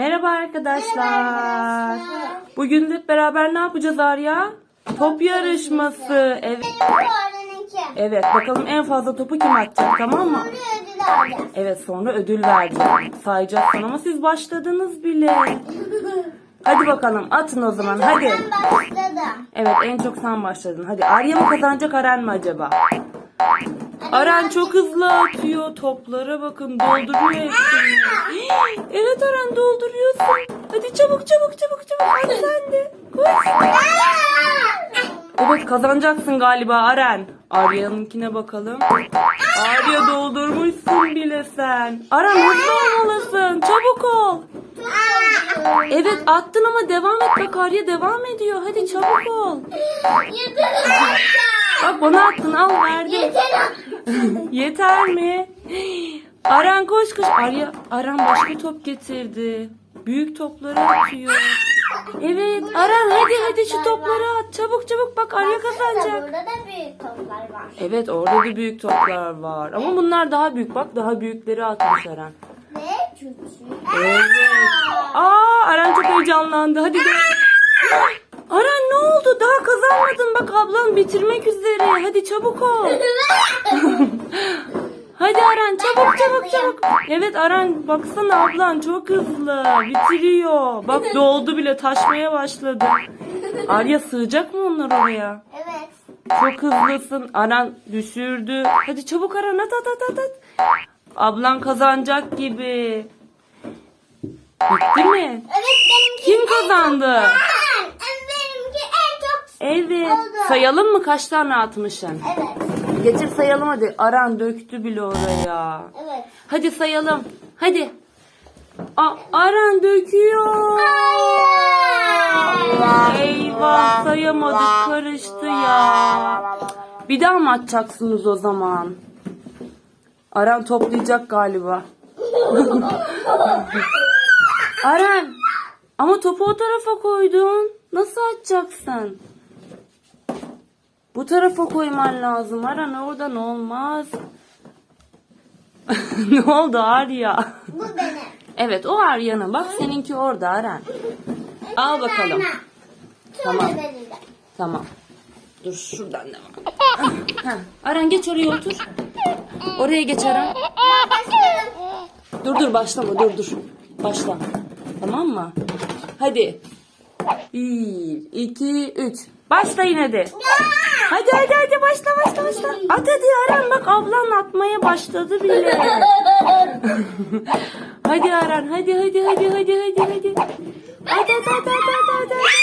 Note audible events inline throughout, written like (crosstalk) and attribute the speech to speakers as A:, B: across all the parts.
A: Merhaba arkadaşlar. Bugün hep beraber ne yapacağız Arya? Top yarışması. Evet. Evet bakalım en fazla topu kim atacak tamam mı?
B: Sonra.
A: Evet sonra ödül vereceğim. Sayacaksın ama siz başladınız bile. (laughs) Hadi bakalım atın o zaman hadi.
B: Ben başladım.
A: Evet en çok sen başladın. Hadi Arya mı kazanacak Aren mi acaba? Aren çok hızlı atıyor. Toplara bakın dolduruyor hepsini. (gasps) Evet Aren. Hadi çabuk çabuk çabuk çabuk. Hadi sen de. Koş. Evet kazanacaksın galiba Aren. Arya'nınkine bakalım. Arya doldurmuşsun bile sen. Aren hızlı olmalısın. Çabuk ol. Evet attın ama devam et bak Arya devam ediyor. Hadi çabuk ol.
B: Yeter.
A: Bak bana attın al verdim.
B: Yeter. (laughs)
A: Yeter mi? Aran koş koş. Arya, Aran başka top getirdi. Büyük topları atıyor. Evet Aran hadi hadi şu topları at. Çabuk çabuk bak Arya kazanacak.
B: Burada da büyük toplar var.
A: Evet orada da büyük toplar var. Ama bunlar daha büyük bak daha büyükleri atmış Aran.
B: Ve küçük.
A: Evet. Aa Aran çok heyecanlandı. Hadi gel. Aran ne oldu? Daha kazanmadın. Bak ablan bitirmek üzere. Hadi çabuk ol. (laughs) Hadi Aran çabuk çabuk çabuk. Evet Aran baksana ablan çok hızlı. Bitiriyor. Bak doldu bile taşmaya başladı. (laughs) Arya sığacak mı onlar oraya?
B: Evet.
A: Çok hızlısın. Aran düşürdü. Hadi çabuk Aran at at at at. at. Ablan kazanacak gibi. Bitti mi?
B: Evet benimki.
A: Kim kazandı?
B: Ben. Benimki en çok.
A: Evet.
B: Oldu.
A: Sayalım mı kaç tane atmışsın?
B: Evet.
A: Getir sayalım hadi. Aran döktü bile oraya.
B: Evet.
A: Hadi sayalım. Hadi. A Aran döküyor. Eyvah sayamadık karıştı ya. Bir daha mı atacaksınız o zaman? Aran toplayacak galiba. (laughs) Aran ama topu o tarafa koydun. Nasıl atacaksın? Bu tarafa koyman lazım. Aran oradan olmaz. (laughs) ne oldu Arya?
B: Bu benim.
A: Evet o Arya'nın. Bak seninki orada Aran. Al bakalım. Tamam. Tamam. Dur şuradan. Heh, Aran geç oraya otur. Oraya geç Aran. Dur dur başlama dur dur. Başla. Tamam mı? Hadi. Bir, iki, üç. Başla yine de. Hadi hadi hadi başla başla başla. At hadi Aran bak ablan atmaya başladı bile. (laughs) hadi Aran hadi hadi hadi hadi hadi hadi. Hadi hadi hadi hadi hadi. hadi.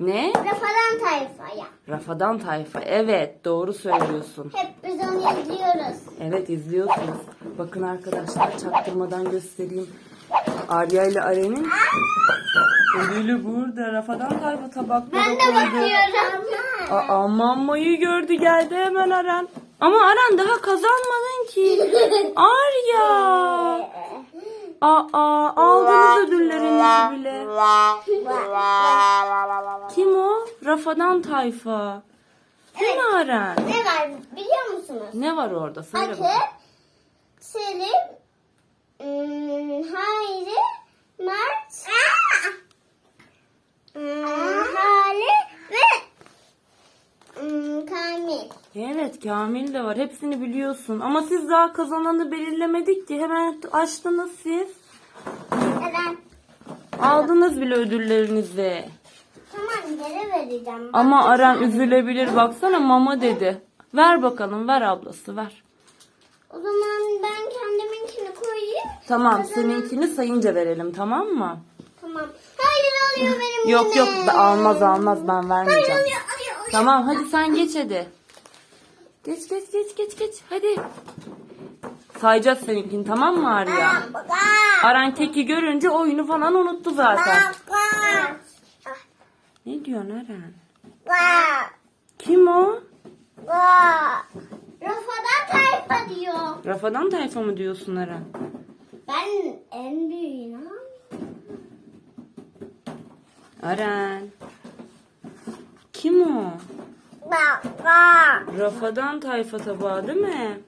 A: Ne?
B: Rafadan tayfaya.
A: Rafadan tayfa. Evet doğru söylüyorsun.
B: Hep biz onu izliyoruz.
A: Evet izliyorsunuz. Bakın arkadaşlar çaktırmadan göstereyim. Arya ile Aren'in ödülü burada. Rafadan tayfa tabaklara
B: Ben de
A: koydu.
B: bakıyorum.
A: Aa, mammayı gördü geldi hemen Aren. Ama Aren daha kazanmadın ki. Arya. (laughs) Aa aldınız ödüllerinizi bile. Kim o? Rafadan tayfa. Kim Aren?
B: Ne var biliyor musunuz?
A: Ne var orada? Söyle bakalım.
B: Selim, Kamil
A: de var. Hepsini biliyorsun. Ama siz daha kazananı belirlemedik ki. Hemen açtınız siz.
B: Neden?
A: Aldınız bile ödüllerinizi.
B: Tamam geri vereceğim.
A: Ama Aran üzülebilir. Baksana mama dedi. Ver bakalım. Ver ablası ver.
B: O zaman ben kendiminkini koyayım.
A: Tamam seninkini sayınca verelim tamam mı?
B: Tamam. Hayır alıyor benim
A: Yok yok
B: yine.
A: almaz almaz ben vermeyeceğim.
B: Alıyor, alıyor, alıyor.
A: Tamam hadi sen geç hadi. Geç geç geç geç geç hadi. Sayacağız seninkini tamam mı Arya? Aran keki görünce oyunu falan unuttu zaten. Ne diyorsun Aran?
B: Bak,
A: Kim o?
B: Rafadan tayfa diyor.
A: Rafadan tayfa mı diyorsun Aran?
B: Ben en büyüğüm.
A: Aran. Kim o?
B: baba.
A: Rafadan tayfa tabağı değil mi?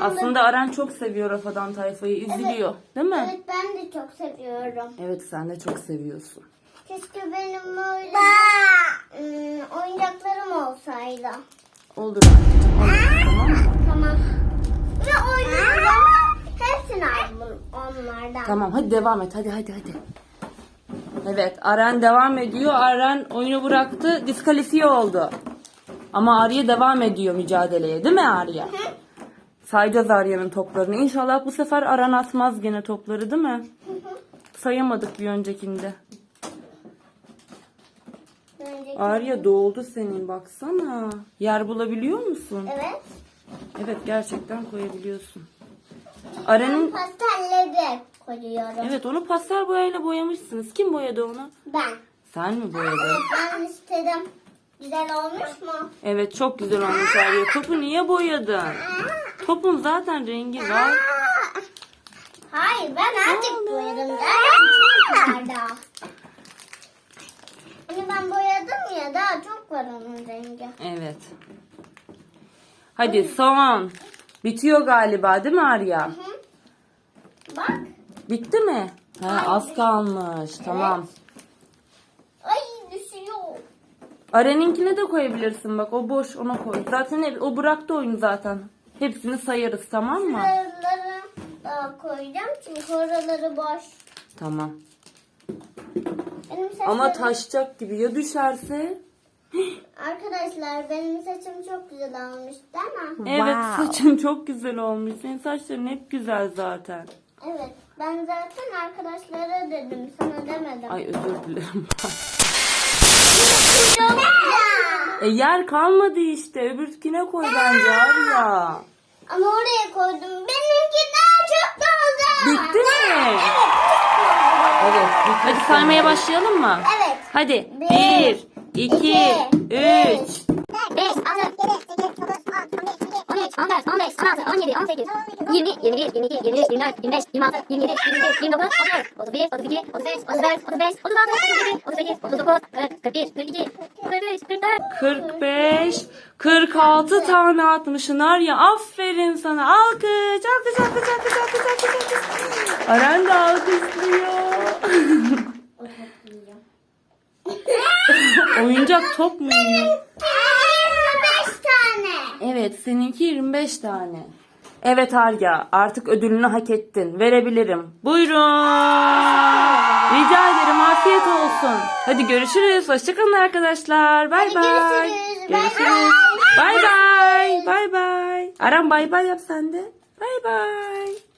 A: Aslında onu... Aren çok seviyor Rafadan tayfayı. Üzülüyor evet. değil mi?
B: Evet ben de çok seviyorum.
A: Evet sen de çok seviyorsun.
B: Keşke benim öyle hmm, oyuncaklarım olsaydı.
A: Olur tamam.
B: Tamam. Ve oyuncaklarım hepsini aldım onlardan.
A: Tamam hadi devam et. Hadi hadi hadi. Evet Aren devam ediyor. Aren oyunu bıraktı. Diskalifiye oldu. Ama Arya devam ediyor mücadeleye değil mi Arya? Hı hı. Sayacağız Arya'nın toplarını. İnşallah bu sefer aran atmaz gene topları değil mi? Sayamadık bir öncekinde.
B: Önceki.
A: Arya doğuldu senin baksana. Yer bulabiliyor musun?
B: Evet.
A: Evet gerçekten koyabiliyorsun. Aranın...
B: Ben pastelleri koyuyorum.
A: Evet onu pastel boyayla boyamışsınız. Kim boyadı onu?
B: Ben.
A: Sen mi boyadın?
B: Ben istedim. Güzel olmuş mu?
A: Evet çok güzel olmuş Arya. Topu niye boyadın? Topun zaten rengi var.
B: Hayır ben artık boyadım. Daha çok vardı. Hani ben boyadım ya daha çok var onun rengi.
A: Evet. Hadi son. Bitiyor galiba değil mi Arya?
B: Bak.
A: Bitti mi? Ha, az kalmış. Tamam. Aren'inkine de koyabilirsin bak. O boş ona koy. Zaten hep, o bıraktı oyunu zaten. Hepsini sayarız tamam mı?
B: Şuraları da koyacağım çünkü oraları boş.
A: Tamam.
B: Benim.
A: Ama taşacak gibi. Ya düşerse?
B: Arkadaşlar benim saçım çok güzel olmuş değil mi?
A: Evet wow. saçın çok güzel olmuş. Senin saçların hep güzel zaten.
B: Evet ben zaten arkadaşlara dedim sana demedim.
A: Ay özür dilerim. (laughs) E yer kalmadı işte. Öbürküne koy bence abi ya.
B: Ama oraya koydum. Benimki daha çok fazla.
A: Bitti mi?
B: Evet.
A: bitti. Hadi saymaya başlayalım mı?
B: Evet.
A: Hadi.
B: Bir,
A: 1, 2, 3,
B: 14, 15, 16, 17, 18, 20, 21, 22, 23, 24, 25, 26, 27, 28, 29, 30, 31, 32, 33, 34, 35, 36, 37, 38, 39, 40, 41, 42, 43, 44, 45, 46
A: tane atmışsın Arya. Aferin sana. Alkış, alkış, alkış, alkış, alkış, alkış, alkış. Aren de alkışlıyor. (laughs) Oyuncak top mu? Evet, seninki 25 tane. Evet Arya, artık ödülünü hak ettin. Verebilirim. Buyurun. Rica ederim, afiyet olsun. Hadi görüşürüz. Hoşçakalın arkadaşlar. Bay bay.
B: görüşürüz. Bay
A: Görüşürüz. Bay bay. Bay bay. Aram bay bay yap sen de. Bay bay.